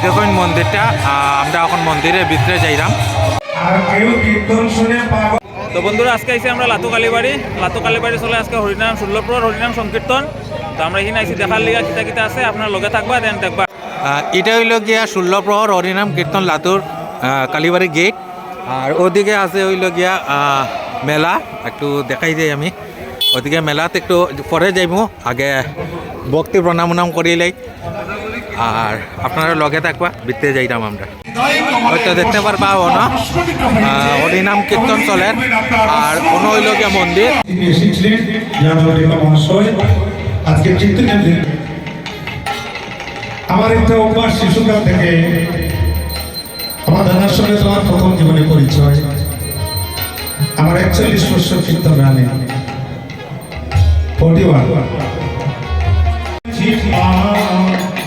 এই দেখুন মন্দিরটা আমরা এখন মন্দিরের ভিতরে যাইলাম আর কেউ কীর্তন তো বন্ধুরা আজকে আইসি আমরা লাতু কালীবাড়ি লাতু কালীবাড়ি চলে আজকে হরিনাম ষোলোপুর হরিনাম সংকীর্তন। তো আমরা এখানে আইসি দেখার লিগা কিতা কিতা আছে আপনার লগে থাকবা দেন দেখবা। এটা হইল গিয়া ষোলো প্রহর হরিনাম কীর্তন লাতুর কালীবাড়ি গেট আর ওদিকে আছে হইল গিয়া মেলা। একটু দেখাই যাই আমি। ওদিকে মেলাতে একটু পরে যাইব আগে ভক্তি প্রণাম উনাম করিলাই আর আপনারা লগে থাকবা, বিতে যাইতাম আমরা। হয়তো দেখতে পারবা না। হরিনাম কীর্তন চলে আর গিয়া মন্দির। আমার একটা অভ্যাস শিশুকাল থেকে। আমার দাদার সঙ্গে তোমার প্রথম জীবনে পরিচয়। আমার একচল্লিশ বছর কীর্তন রানে ফোর্টি ওয়ান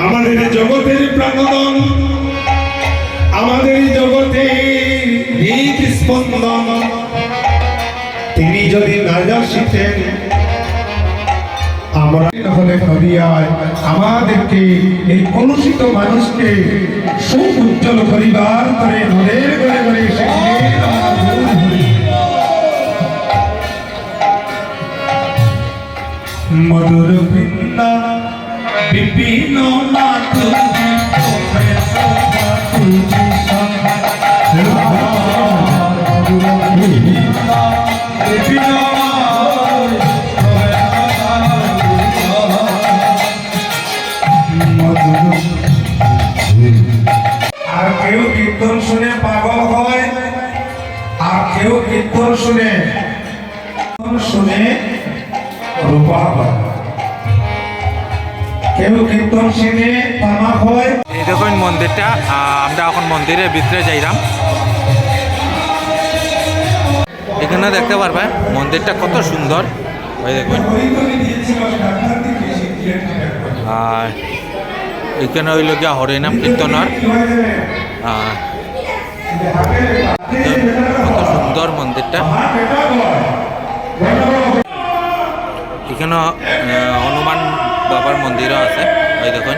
আমাদের জগতের প্রাণদন আমাদের জগতের স্পন্দন তিনি যদি না করিয়ায় আমাদেরকে এই কলুষিত মানুষকে সুখ উজ্জ্বল করিবার করে আমার গুরু হরি। মধুর শুনে শুনে রূপা হয়। কেউ এই দেখুন মন্দিরটা আমরা এখন মন্দিরের ভিতরে যাইলাম। এখানে দেখতে পারবে, মন্দিরটা কত সুন্দর। ওই দেখুন। আর এখানে হইল গিয়া হরিনাম কীর্তনার। কত সুন্দর মন্দিরটা। এখানে হনুমান বাবার মন্দিরও আছে ওই দেখুন।